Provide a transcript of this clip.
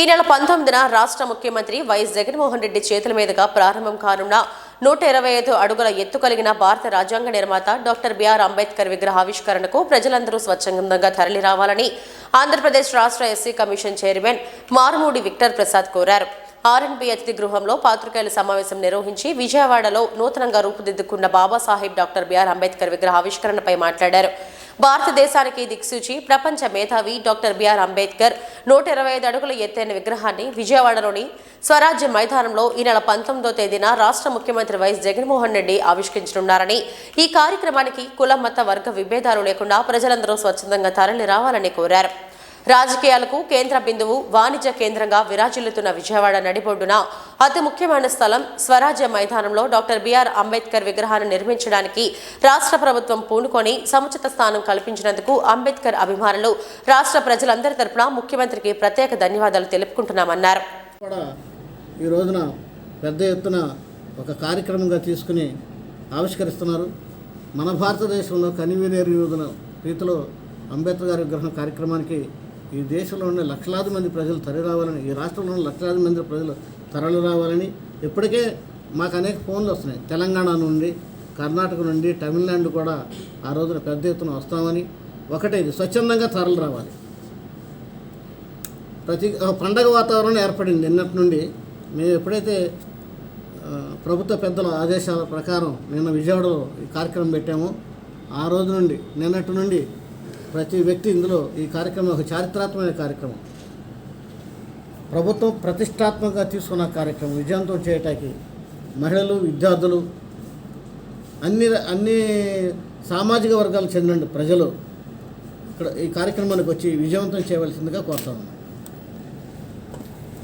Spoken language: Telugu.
ఈ నెల పంతొమ్మిదిన రాష్ట్ర ముఖ్యమంత్రి వైఎస్ జగన్మోహన్ రెడ్డి చేతుల మీదుగా ప్రారంభం కానున్న నూట ఇరవై ఐదు అడుగుల ఎత్తు కలిగిన భారత రాజ్యాంగ నిర్మాత డాక్టర్ బిఆర్ అంబేద్కర్ విగ్రహావిష్కరణకు ప్రజలందరూ స్వచ్ఛందంగా తరలి రావాలని ఆంధ్రప్రదేశ్ రాష్ట్ర SC commission chairman Marumudi Victor Prasad కోరారు. ఆర్ఎన్బి అతిథి గృహంలో పాత్రికేయుల సమావేశం నిర్వహించి విజయవాడలో నూతనంగా రూపుదిద్దుకున్న బాబాసాహెబ్ డాక్టర్ బిఆర్ అంబేద్కర్ విగ్రహ ఆవిష్కరణపై మాట్లాడారు. భారతదేశానికి దిక్సూచి ప్రపంచ మేధావి డాక్టర్ బిఆర్ అంబేద్కర్ నూట ఇరవై ఐదు అడుగుల ఎత్తైన విగ్రహాన్ని విజయవాడలోని స్వరాజ్య మైదానంలో ఈ నెల పంతొమ్మిదో తేదీన రాష్ట్ర ముఖ్యమంత్రి వైఎస్ జగన్మోహన్ రెడ్డి ఆవిష్కరించనున్నారని ఈ కార్యక్రమానికి కుల మత వర్గ విభేదాలు లేకుండా ప్రజలందరూ స్వచ్ఛందంగా తరలి రావాలని కోరారు. రాజకీయాలకు కేంద్ర బిందువు వాణిజ్య కేంద్రంగా విరాజిల్లుతున్న విజయవాడ నడిబొడ్డున అతి ముఖ్యమైన స్థలం స్వరాజ్య మైదానంలో డాక్టర్ బిఆర్ అంబేద్కర్ విగ్రహాన్ని నిర్మించడానికి రాష్ట్ర ప్రభుత్వం పూనుకొని సముచిత స్థానం కల్పించినందుకు అంబేద్కర్ అభిమానులు రాష్ట్ర ప్రజలందరి తరపున ముఖ్యమంత్రికి ప్రత్యేక ధన్యవాదాలు తెలుపుకుంటున్నామన్నారు. కూడా ఈ రోజున పెద్ద ఎత్తున ఒక కార్యక్రమంగా తీసుకుని ఆవిష్కరిస్తున్నారు. మన భారతదేశంలో కనివినేరు యోజన రీతిలో అంబేద్కర్ గారి విగ్రహం కార్యక్రమానికి ఈ దేశంలో ఉన్న లక్షలాది మంది ప్రజలు తరలి రావాలని ఈ రాష్ట్రంలో ఉన్న లక్షలాది మంది ప్రజలు తరలి రావాలని ఇప్పటికే మాకు అనేక ఫోన్లు వస్తున్నాయి. తెలంగాణ నుండి కర్ణాటక నుండి తమిళనాడు కూడా ఆ రోజున పెద్ద ఎత్తున వస్తామని. ఒకటే ఇది స్వచ్ఛందంగా తరలి రావాలి. ప్రతి ఒక పండగ వాతావరణం ఏర్పడింది. నిన్నటి నుండి మేము ఎప్పుడైతే ప్రభుత్వ పెద్దల ఆదేశాల ప్రకారం నిన్న విజయవాడలో ఈ కార్యక్రమం పెట్టామో ఆ రోజు నుండి నిన్నటి నుండి ప్రతి వ్యక్తి ఇందులో ఈ కార్యక్రమం ఒక చారిత్రాత్మక కార్యక్రమం. ప్రభుత్వం ప్రతిష్టాత్మకంగా తీసుకున్న కార్యక్రమం విజయంతో చేయటానికి మహిళలు విద్యార్థులు అన్ని అన్ని సామాజిక వర్గాలకు చెందిన ప్రజలు ఇక్కడ ఈ కార్యక్రమానికి వచ్చి విజయవంతం చేయవలసిందిగా కోరుతా ఉన్నాను